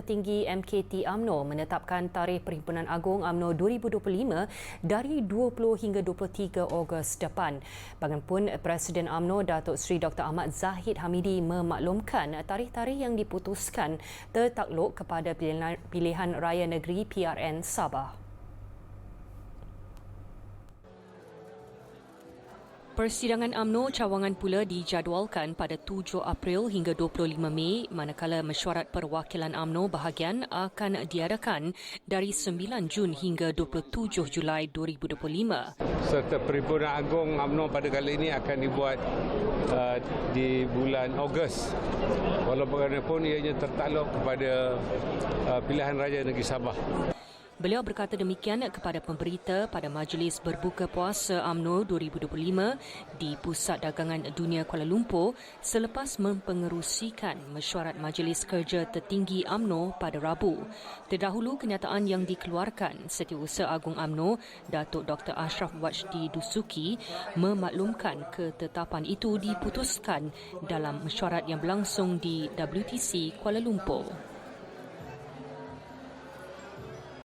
Tertinggi MKT AMNO menetapkan tarikh Perhimpunan Agung AMNO 2025 dari 20 hingga 23 Ogos depan. Bagaimanapun Presiden AMNO Datuk Seri Dr. Ahmad Zahid Hamidi memaklumkan tarikh-tarikh yang diputuskan tertakluk kepada pilihan raya negeri PRN Sabah. Persidangan AMNO cawangan pula dijadualkan pada 7 April hingga 25 Mei manakala mesyuarat perwakilan AMNO bahagian akan diadakan dari 9 Jun hingga 27 Julai 2025. Serta perhimpunan agung AMNO pada kali ini akan dibuat uh, di bulan Ogos. Walaupun pun ianya tertakluk kepada uh, pilihan Raja Negeri Sabah. Beliau berkata demikian kepada pemberita pada Majlis Berbuka Puasa AMNO 2025 di Pusat Dagangan Dunia Kuala Lumpur selepas mempengerusikan mesyuarat Majlis Kerja Tertinggi AMNO pada Rabu. Terdahulu kenyataan yang dikeluarkan Setiausaha Agung AMNO Datuk Dr. Ashraf Wajdi Dusuki memaklumkan ketetapan itu diputuskan dalam mesyuarat yang berlangsung di WTC Kuala Lumpur.